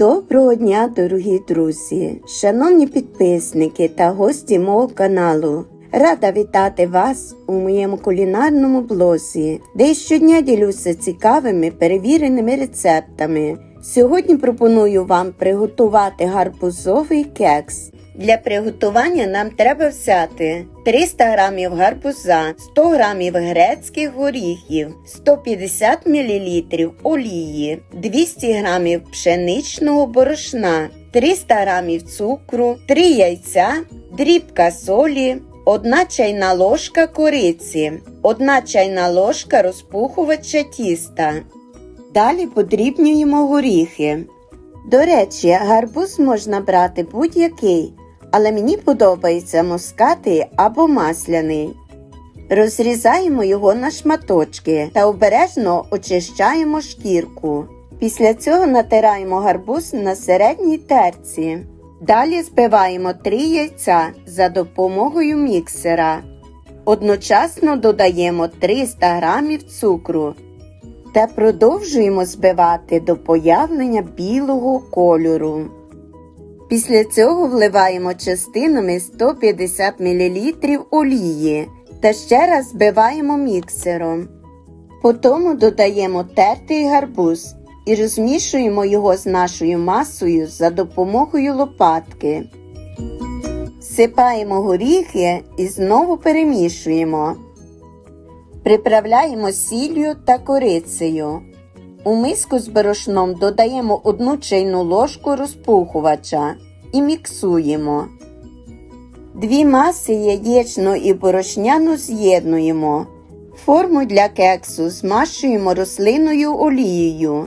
Доброго дня, дорогі друзі, шановні підписники та гості мого каналу. Рада вітати вас у моєму кулінарному блозі, де щодня ділюся цікавими перевіреними рецептами. Сьогодні пропоную вам приготувати гарбузовий кекс. Для приготування нам треба взяти 300 г гарбуза, 100 г грецьких горіхів, 150 мл олії, 200 г пшеничного борошна, 300 г цукру, 3 яйця, дрібка солі, 1 чайна ложка кориці, 1 чайна ложка розпухувача тіста. Далі подрібнюємо горіхи. До речі, гарбуз можна брати будь-який, але мені подобається мускатий або масляний. Розрізаємо його на шматочки та обережно очищаємо шкірку. Після цього натираємо гарбуз на середній терці. Далі збиваємо 3 яйця за допомогою міксера. Одночасно додаємо 300 г цукру та продовжуємо збивати до появлення білого кольору. Після цього вливаємо частинами 150 мл олії та ще раз збиваємо міксером. Потім додаємо тертий гарбуз і розмішуємо його з нашою масою за допомогою лопатки. Всипаємо горіхи і знову перемішуємо. Приправляємо сіллю та корицею. У миску з борошном додаємо одну чайну ложку розпухувача і міксуємо. Дві маси яєчну і борошняну з'єднуємо. Форму для кексу змащуємо рослинною олією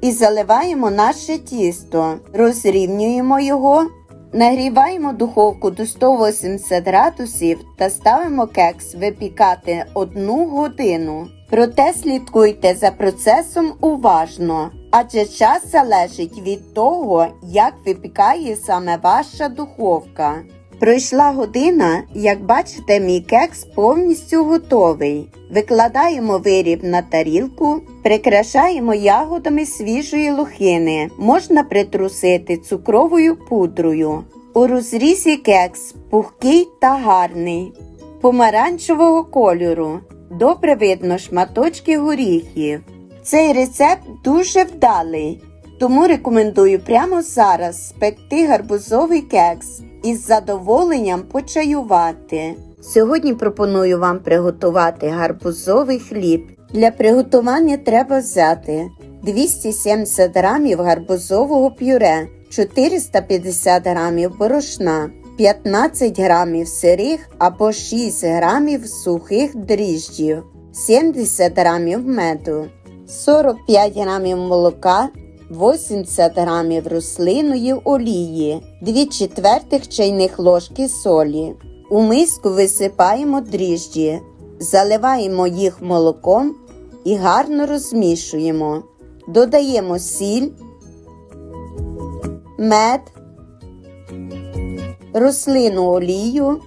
і заливаємо наше тісто, розрівнюємо його, нагріваємо духовку до 180 градусів та ставимо кекс випікати 1 годину. Проте слідкуйте за процесом уважно, адже час залежить від того, як випікає саме ваша духовка. Пройшла година, як бачите, мій кекс повністю готовий. Викладаємо виріб на тарілку, прикрашаємо ягодами свіжої лохини. Можна притрусити цукровою пудрою. У розрізі кекс пухкий та гарний, помаранчевого кольору. Добре видно шматочки горіхів. Цей рецепт дуже вдалий, тому рекомендую прямо зараз спекти гарбузовий кекс і з задоволенням почаювати. Сьогодні пропоную вам приготувати гарбузовий хліб. Для приготування треба взяти 270 г гарбузового пюре, 450 г борошна, 15 г сирих або 6 г сухих дріжджів, 70 г меду, 45 г молока, 80 г рослинної олії, 2 четвертих чайних ложки солі. У миску висипаємо дріжджі, заливаємо їх молоком і гарно розмішуємо. Додаємо сіль, мед, рослину олію,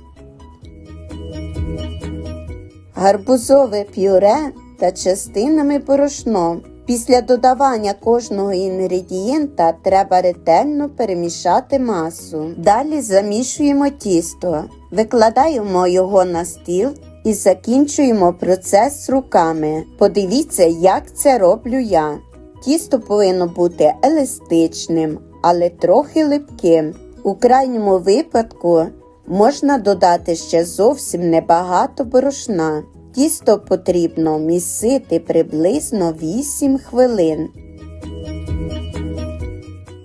гарбузове пюре та частинами борошно. Після додавання кожного інгредієнта треба ретельно перемішати масу. Далі замішуємо тісто, викладаємо його на стіл і закінчуємо процес руками. Подивіться, як це роблю я. Тісто повинно бути еластичним, але трохи липким. У крайньому випадку можна додати ще зовсім небагато борошна. Тісто потрібно місити приблизно 8 хвилин.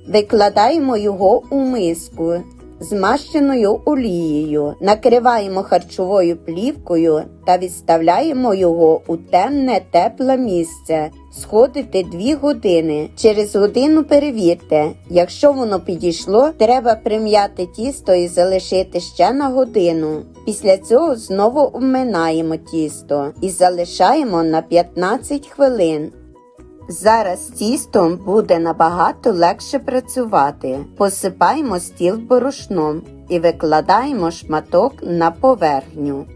Викладаємо його у миску змащеною олією, накриваємо харчовою плівкою та відставляємо його у темне тепле місце. Сходити 2 години. Через годину перевірте. Якщо воно підійшло, треба прим'яти тісто і залишити ще на годину. Після цього знову обминаємо тісто і залишаємо на 15 хвилин. Зараз тістом буде набагато легше працювати. Посипаємо стіл борошном і викладаємо шматок на поверхню.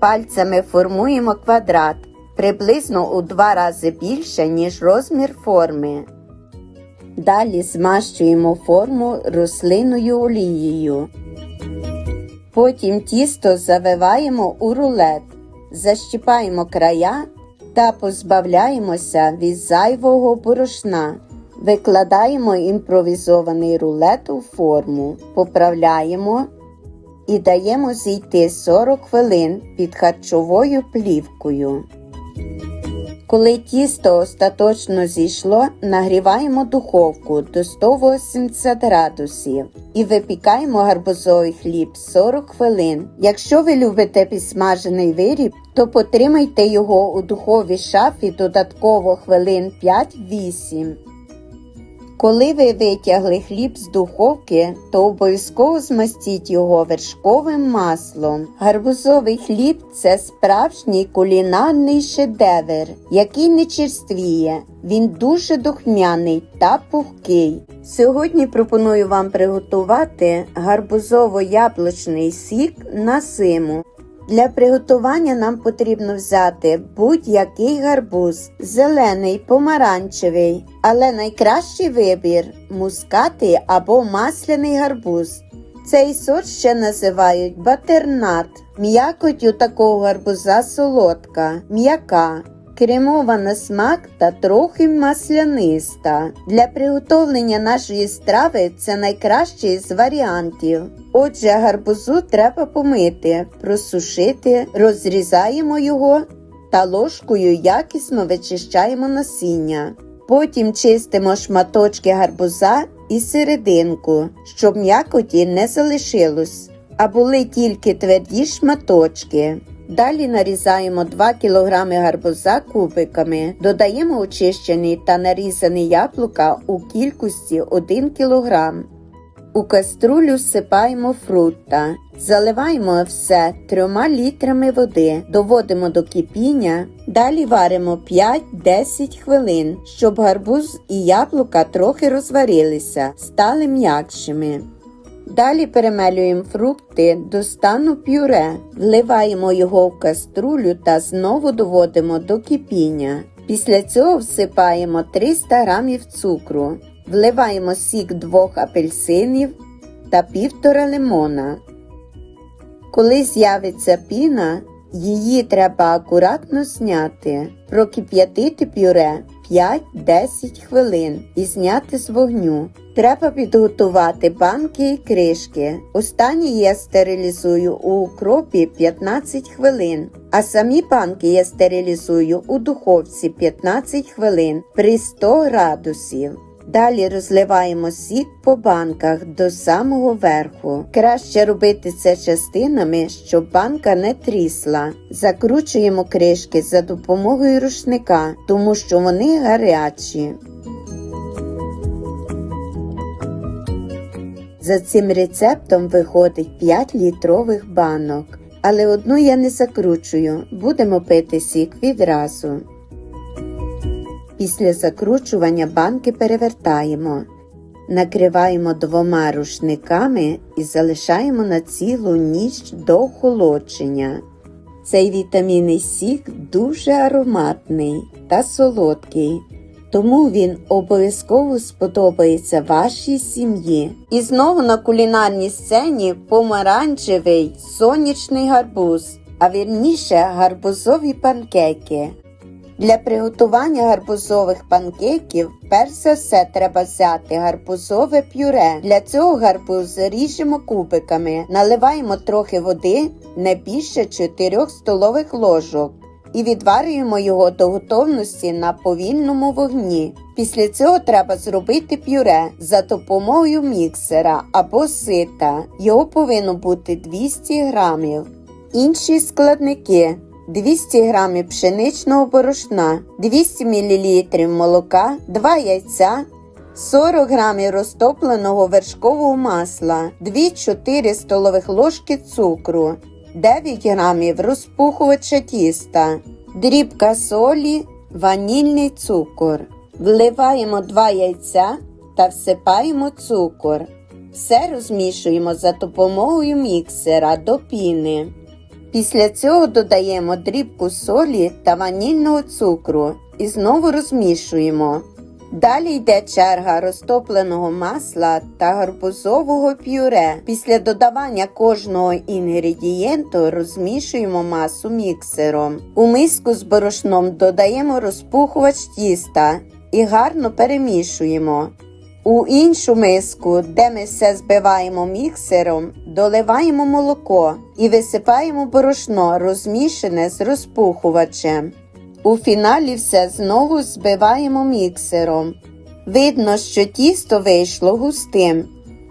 Пальцями формуємо квадрат приблизно у два рази більше, ніж розмір форми. Далі змащуємо форму рослинною олією. Потім тісто завиваємо у рулет, защіпаємо края та позбавляємося від зайвого борошна. Викладаємо імпровізований рулет у форму, поправляємо і даємо зійти 40 хвилин під харчовою плівкою. Коли тісто остаточно зійшло, нагріваємо духовку до 180 градусів і випікаємо гарбузовий хліб 40 хвилин. Якщо ви любите підсмажений виріб, то потримайте його у духовій шафі додатково хвилин 5-8. Коли ви витягли хліб з духовки, то обов'язково змастіть його вершковим маслом. Гарбузовий хліб це справжній кулінарний шедевр, який не черствіє. Він дуже духмяний та пухкий. Сьогодні пропоную вам приготувати гарбузово-яблучний сік на зиму. Для приготування нам потрібно взяти будь-який гарбуз, зелений, помаранчевий, але найкращий вибір мускатий або масляний гарбуз. Цей сорт ще називають батернат. М'якоть у такого гарбуза солодка, м'яка, кремова на смак та трохи масляниста. Для приготовлення нашої страви це найкращий з варіантів. Отже, гарбузу треба помити, просушити, розрізаємо його та ложкою якісно вичищаємо насіння. Потім чистимо шматочки гарбуза і серединку, щоб м'якоті не залишилось, а були тільки тверді шматочки. Далі нарізаємо 2 кг гарбуза кубиками, додаємо очищений та нарізані яблука у кількості 1 кг. У каструлю всипаємо фрукта, заливаємо все 3 літрами води, доводимо до кипіння, далі варимо 5-10 хвилин, щоб гарбуз і яблука трохи розварилися, стали м'якшими. Далі перемелюємо фрукти до стану пюре, вливаємо його в каструлю та знову доводимо до кипіння. Після цього всипаємо 300 г цукру, вливаємо сік двох апельсинів та півтора лимона. Коли з'явиться піна, її треба акуратно зняти, прокип'ятити пюре 5-10 хвилин і зняти з вогню. Треба підготувати банки і кришки. Останні я стерилізую у укропі 15 хвилин, а самі банки я стерилізую у духовці 15 хвилин при 100 градусів. Далі розливаємо сік по банках до самого верху. Краще робити це частинами, щоб банка не трісла. Закручуємо кришки за допомогою рушника, тому що вони гарячі. За цим рецептом виходить 5 літрових банок, але одну я не закручую, будемо пити сік відразу. Після закручування банки перевертаємо, накриваємо двома рушниками і залишаємо на цілу ніч до охолодження. Цей вітамінний сік дуже ароматний та солодкий, тому він обов'язково сподобається вашій сім'ї. І знову на кулінарній сцені помаранчевий сонячний гарбуз, а вірніше гарбузові панкейки. Для приготування гарбузових панкейків перш за все треба взяти гарбузове пюре. Для цього гарбуз ріжемо кубиками, наливаємо трохи води, не більше 4 столових ложок. І відварюємо його до готовності на повільному вогні. Після цього треба зробити пюре за допомогою міксера або сита. Його повинно бути 200 грамів. Інші складники 200 г пшеничного борошна, 200 мл молока, 2 яйця, 40 г розтопленого вершкового масла, 2-4 столових ложки цукру, 9 г розпухувача тіста, дрібка солі, ванільний цукор. Вливаємо 2 яйця та всипаємо цукор. Все розмішуємо за допомогою міксера до піни. Після цього додаємо дрібку солі та ванільного цукру і знову розмішуємо. Далі йде черга розтопленого масла та гарбузового пюре. Після додавання кожного інгредієнту розмішуємо масу міксером. У миску з борошном додаємо розпухувач тіста і гарно перемішуємо. У іншу миску, де ми все збиваємо міксером, доливаємо молоко і висипаємо борошно, розмішане з розпухувачем. У фіналі все знову збиваємо міксером. Видно, що тісто вийшло густим,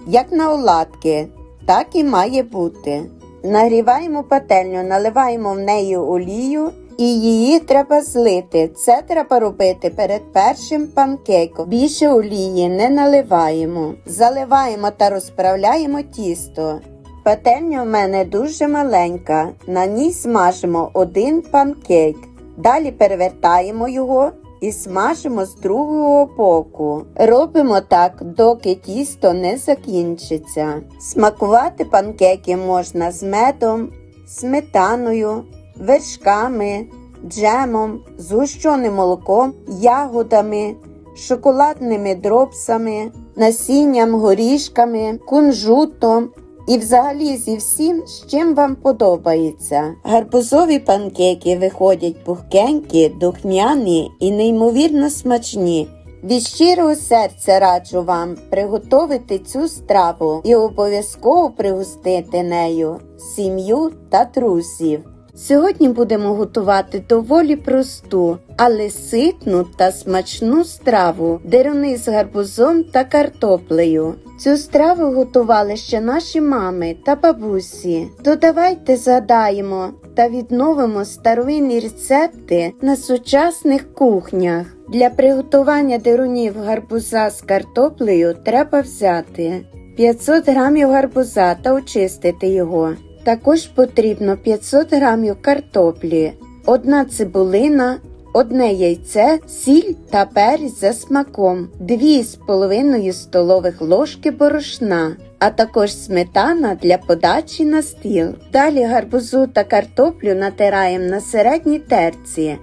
як на оладки, так і має бути. Нагріваємо пательню, наливаємо в неї олію і її треба злити. Це треба робити перед першим панкейком. Більше олії не наливаємо. Заливаємо та розправляємо тісто. Пательня в мене дуже маленька. На ній смажимо один панкейк. Далі перевертаємо його і смажимо з другого боку. Робимо так, доки тісто не закінчиться. Смакувати панкейки можна з медом, сметаною, вершками, джемом, згущеним молоком, ягодами, шоколадними дропсами, насінням, горішками, кунжутом. І взагалі зі всім, з чим вам подобається. Гарбузові панкейки виходять пухкенькі, духмяні і неймовірно смачні. Від щирого серця раджу вам приготувати цю страву і обов'язково пригостити нею сім'ю та друзів. Сьогодні будемо готувати доволі просту, але ситну та смачну страву деруни з гарбузом та картоплею. Цю страву готували ще наші мами та бабусі. Додавайте згадаємо та відновимо старовинні рецепти на сучасних кухнях. Для приготування дерунів гарбуза з картоплею треба взяти 500 грамів гарбуза та очистити його. Також потрібно 500 грамів картоплі, одна цибулина, одне яйце, сіль та перець за смаком, 2,5 столових ложки борошна, а також сметана для подачі на стіл. Далі гарбузу та картоплю натираємо на середній терці,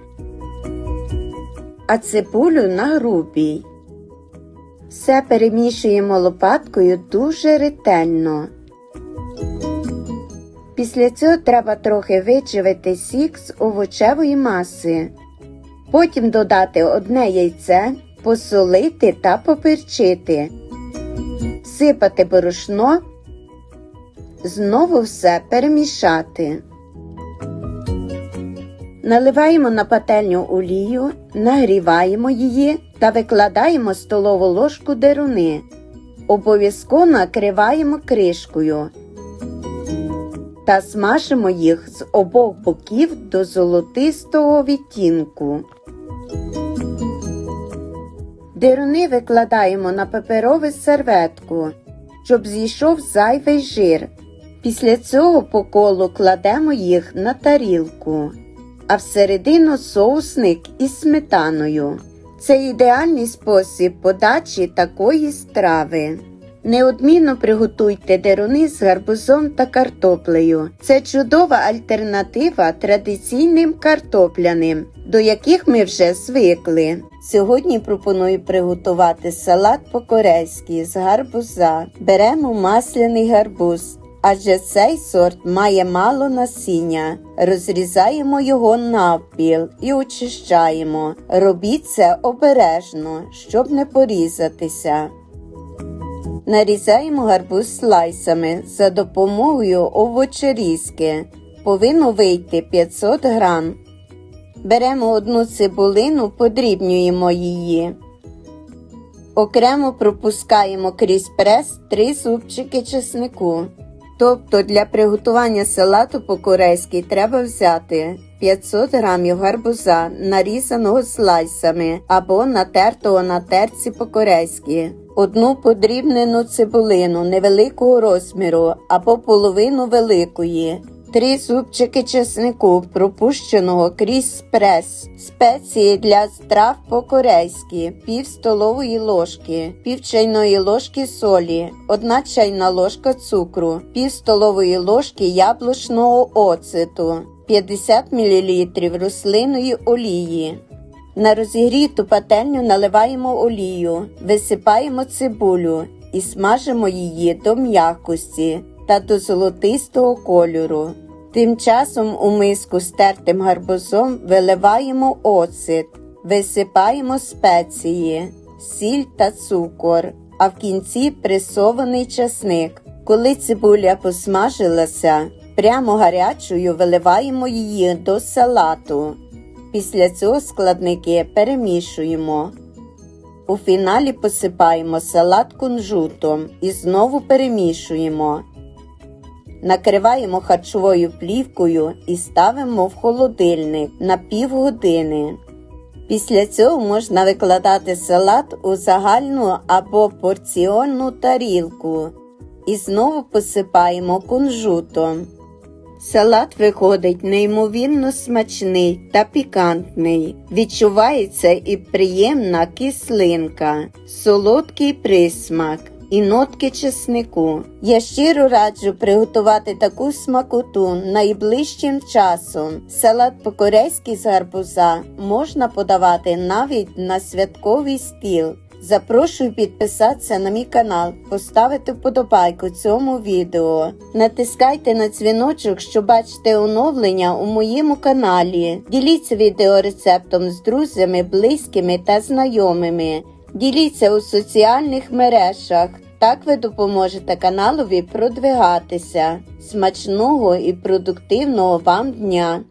а цибулю на грубій. Все перемішуємо лопаткою дуже ретельно. Після цього треба трохи вичавити сік з овочевої маси. Потім додати одне яйце, посолити та поперчити, всипати борошно, знову все перемішати. Наливаємо на пательню олію, нагріваємо її та викладаємо столову ложку деруни. Обов'язково накриваємо кришкою та смажимо їх з обох боків до золотистого відтінку. Дируни викладаємо на паперову серветку, щоб зійшов зайвий жир. Після цього по колу кладемо їх на тарілку, а всередину соусник із сметаною. Це ідеальний спосіб подачі такої страви. Неодмінно приготуйте деруни з гарбузом та картоплею. Це чудова альтернатива традиційним картопляним, до яких ми вже звикли. Сьогодні пропоную приготувати салат по-корейськи з гарбуза. Беремо масляний гарбуз. Адже цей сорт має мало насіння. Розрізаємо його навпіл і очищаємо. Робіть це обережно, щоб не порізатися. Нарізаємо гарбуз слайсами за допомогою овочерізки. Повинно вийти 500 грам. Беремо одну цибулину, подрібнюємо її. Окремо пропускаємо крізь прес 3 зубчики чеснику. Тобто для приготування салату по-корейськи треба взяти 500 грамів гарбуза, нарізаного слайсами або натертого на терці по-корейськи, одну подрібнену цибулину невеликого розміру або половину великої, Три зубчики чеснику, пропущеного крізь прес, спеції для страв по-корейськи, пів столової ложки, пів чайної ложки солі, одна чайна ложка цукру, пів столової ложки яблучного оцету, 50 мл рослинної олії. На розігріту пательню наливаємо олію, висипаємо цибулю і смажимо її до м'якості та до золотистого кольору. Тим часом у миску з тертим гарбузом виливаємо оцет, висипаємо спеції, сіль та цукор, а в кінці пресований часник. Коли цибуля посмажилася, прямо гарячою виливаємо її до салату. Після цього складники перемішуємо. У фіналі посипаємо салат кунжутом і знову перемішуємо. Накриваємо харчовою плівкою і ставимо в холодильник на півгодини. Після цього можна викладати салат у загальну або порціонну тарілку і знову посипаємо кунжутом. Салат виходить неймовірно смачний та пікантний. Відчувається і приємна кислинка, солодкий присмак і нотки чеснику. Я щиро раджу приготувати таку смакоту найближчим часом. Салат по-корейськи з гарбуза можна подавати навіть на святковий стіл. Запрошую підписатися на мій канал, поставити вподобайку цьому відео. Натискайте на дзвіночок, щоб бачити оновлення у моєму каналі. Діліться відеорецептом з друзями, близькими та знайомими. Діліться у соціальних мережах. Так ви допоможете каналові продвигатися. Смачного і продуктивного вам дня!